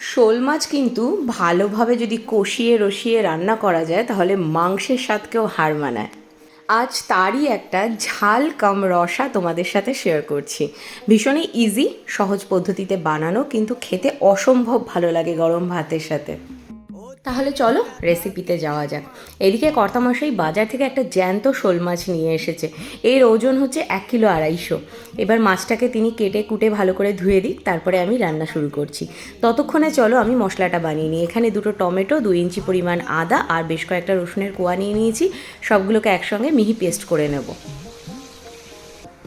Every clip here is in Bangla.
শোল মাছ কিন্তু ভালোভাবে যদি কষিয়ে রসিয়ে রান্না করা যায়, তাহলে মাংসের স্বাদকেও হার মানায়। আজ তারই একটা ঝাল কাম রসা তোমাদের সাথে শেয়ার করছি। ভীষণই ইজি সহজ পদ্ধতিতে বানানো, কিন্তু খেতে অসম্ভব ভালো লাগে গরম ভাতের সাথে। তাহলে চলো রেসিপিতে যাওয়া যাক। এদিকে কর্তামশাই বাজার থেকে একটা জ্যান্ত শোল মাছ নিয়ে এসেছে। এর ওজন হচ্ছে এক কিলো আড়াইশো। এবার মাছটাকে তিনি কেটে কুটে ভালো করে ধুয়ে দিই তারপরে আমি রান্না শুরু করছি। ততক্ষণে চলো আমি মশলাটা বানিয়ে নিই। এখানে দুটো টমেটো, দুই ইঞ্চি পরিমাণ আদা আর বেশ কয়েকটা রসুনের কোয়া নিয়ে নিয়েছি। সবগুলোকে একসঙ্গে মিহি পেস্ট করে নেব।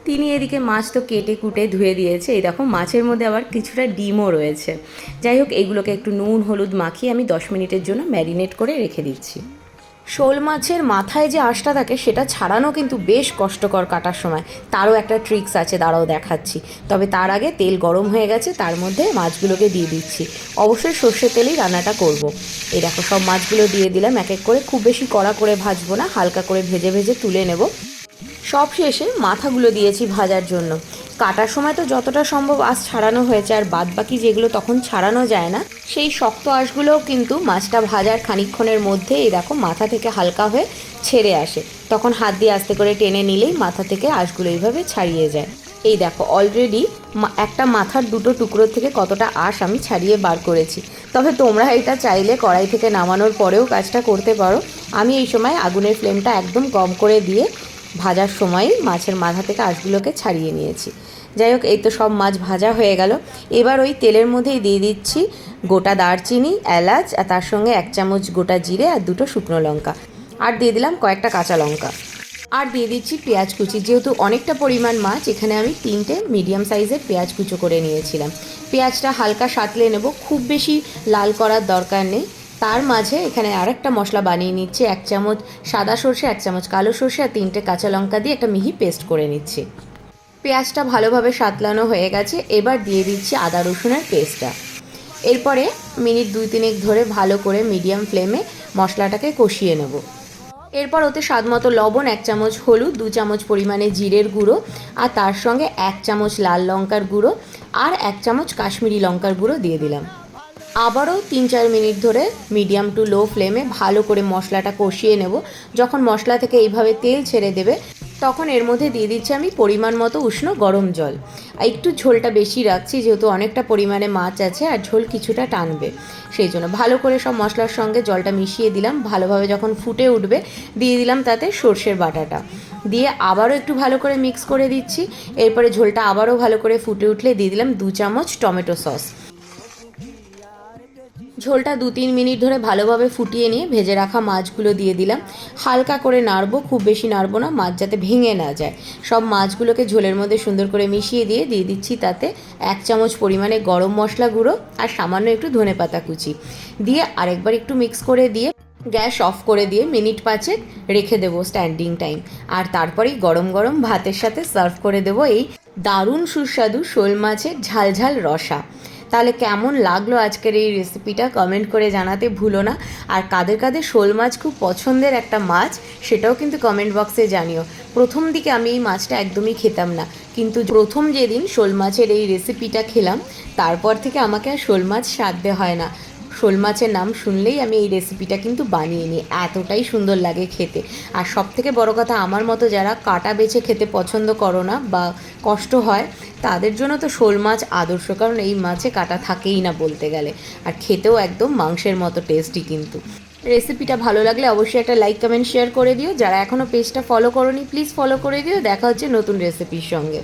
তিনি এদিকে মাছ তো কেটে কুটে ধুয়ে দিয়েছে। এই দেখো, মাছের মধ্যে আবার কিছুটা ডিমও রয়েছে। যাই হোক এইগুলোকে একটু নুন, হলুদ মাখিয়ে আমি দশ মিনিটের জন্য ম্যারিনেট করে রেখে দিচ্ছি। শোল মাছের মাথায় যে আঁশটা থাকে, সেটা ছাড়ানো কিন্তু বেশ কষ্টকর কাটার সময়। তারও একটা ট্রিক্স আছে, দাঁড়াও দেখাচ্ছি। তবে তার আগে তেল গরম হয়ে গেছে, তার মধ্যে মাছগুলোকে দিয়ে দিচ্ছি। অবশ্যই সর্ষের তেলেই রান্নাটা করব। এই দেখো, সব মাছগুলো দিয়ে দিলাম, এক এক করে। খুব বেশি কড়া করে ভাজবো না, হালকা করে ভেজে ভেজে তুলে নেব। সব শেষে মাথাগুলো দিয়েছি ভাজার জন্য। কাটার সময় তো যতটা সম্ভব আঁশ ছাড়ানো হয়েছে, আর বাদ বাকি যেগুলো তখন ছাড়ানো যায় না, সেই শক্ত আঁশগুলোও কিন্তু মাছটা ভাজার খানিক্ষণের মধ্যে এই দেখো মাথা থেকে হালকা হয়ে ছেড়ে আসে। তখন হাত দিয়ে আস্তে করে টেনে নিলেই মাথা থেকে আঁশগুলো এইভাবে ছাড়িয়ে যায়। এই দেখো অলরেডি একটা মাথার দুটো টুকরো থেকে কতটা আঁশ আমি ছাড়িয়ে বার করেছি। তবে তোমরা এটা চাইলে কড়াই থেকে নামানোর পরেও কাজটা করতে পারো। আমি এই সময় আগুনের ফ্লেমটা একদম কম করে দিয়ে ভাজার সময় মাছের মাথা থেকে আঁশগুলোকে ছাড়িয়ে নিয়েছি। যাই হোক, এই তো সব মাছ ভাজা হয়ে গেল। এবার ওই তেলের মধ্যেই দিয়ে দিচ্ছি গোটা দারচিনি, এলাচ, আর তার সঙ্গে এক চামচ গোটা জিরে আর দুটো শুকনো লঙ্কা। আর দিয়ে দিলাম কয়েকটা কাঁচা লঙ্কা। আর দিয়ে দিচ্ছি পেঁয়াজ কুচি। যেহেতু অনেকটা পরিমাণ মাছ, এখানে আমি তিনটে মিডিয়াম সাইজের পেঁয়াজ কুচো করে নিয়েছিলাম। পেঁয়াজটা হালকা সাঁতলে নেব। খুব বেশি লাল করার দরকার নেই। তার মাঝে এখানে আরেকটা মশলা বানিয়ে নিচ্ছি, এক চামচ সাদা সর্ষে, এক চামচ কালো সর্ষে আর তিনটে কাঁচা লঙ্কা দিয়ে একটা মিহি পেস্ট করে নিচ্ছি। পেঁয়াজটা ভালোভাবে সাতলানো হয়ে গেছে, এবার দিয়ে দিচ্ছি আদা রসুনের পেস্টটা। এরপরে মিনিট দুই তিনেক ধরে ভালো করে মিডিয়াম ফ্লেমে মশলাটাকে কষিয়ে নেব। এরপর ওতে স্বাদ মতো লবণ, এক চামচ হলুদ, দু চামচ পরিমাণে জিরের গুঁড়ো আর তার সঙ্গে এক চামচ লাল লঙ্কার গুঁড়ো আর এক চামচ কাশ্মীরি লঙ্কার গুঁড়ো দিয়ে দিলাম। আবারও তিন চার মিনিট ধরে মিডিয়াম টু লো ফ্লেমে ভালো করে মশলাটা কষিয়ে নেব। যখন মশলা থেকে এইভাবে তেল ছেড়ে দেবে, তখন এর মধ্যে দিয়ে দিচ্ছি আমি পরিমাণ মতো উষ্ণ গরম জল। আর একটু ঝোলটা বেশি রাখছি, যেহেতু অনেকটা পরিমাণে মাছ আছে আর ঝোল কিছুটা টানবে। সেই জন্য ভালো করে সব মশলার সঙ্গে জলটা মিশিয়ে দিলাম। ভালোভাবে যখন ফুটে উঠবে, দিয়ে দিলাম তাতে সর্ষের বাটাটা। দিয়ে আবারও একটু ভালো করে মিক্স করে দিচ্ছি। এরপরে ঝোলটা আবারও ভালো করে ফুটে উঠলে দিয়ে দিলাম দু চামচ টমেটো সস। ঝোলটা দু তিন মিনিট ধরে ভালোভাবে ফুটিয়ে নিয়ে ভেজে রাখা মাছগুলো দিয়ে দিলাম। হালকা করে নাড়বো, খুব বেশি নাড়বো না, মাছ যাতে ভেঙে না যায়। সব মাছগুলোকে ঝোলের মধ্যে সুন্দর করে মিশিয়ে দিয়ে দিয়ে দিচ্ছি তাতে এক চামচ পরিমাণে গরম মশলা গুঁড়ো আর সামান্য একটু ধনে পাতা কুচি। দিয়ে আরেকবার একটু মিক্স করে দিয়ে, গ্যাস অফ করে দিয়ে মিনিট পাঁচেক রেখে দেবো স্ট্যান্ডিং টাইম। আর তারপরেই গরম গরম ভাতের সাথে সার্ভ করে দেবো এই দারুণ সুস্বাদু শোল মাছের ঝাল ঝাল রসা। তাহলে কেমন লাগল আজকের এই রেসিপিটা কমেন্ট করে জানাতে ভুলো না। আর কাদের কাদের শোল মাছ খুব পছন্দের একটা মাছ, সেটাও কিন্তু কমেন্ট বক্সে জানিও। প্রথম দিকে আমি এই মাছটা একদমই খেতাম না। কিন্তু প্রথম যেদিন শোল মাছের এই রেসিপিটা খেলাম, তারপর থেকে আমাকে আর শোল মাছ সাধতে হয় না। শোল মাছের নাম শুনলেই আমি এই রেসিপিটা কিন্তু বানিয়ে নিই। এতটাই সুন্দর লাগে খেতে। আর সব থেকে বড় কথা, আমার মতো যারা কাটা বেছে খেতে পছন্দ করো না বা কষ্ট হয়, তাদের জন্য তো শোল মাছ আদর্শ, কারণ এই মাছে কাটা থাকেই না বলতে গেলে। আর খেতেও একদম মাংসের মতো টেস্টি কিন্তু। রেসিপিটা ভালো লাগলে অবশ্যই একটা লাইক কমেন্ট শেয়ার করে দিও। যারা এখনও পেজটা ফলো করোনি প্লিজ ফলো করে দিও। দেখা হচ্ছে নতুন রেসিপির সঙ্গে।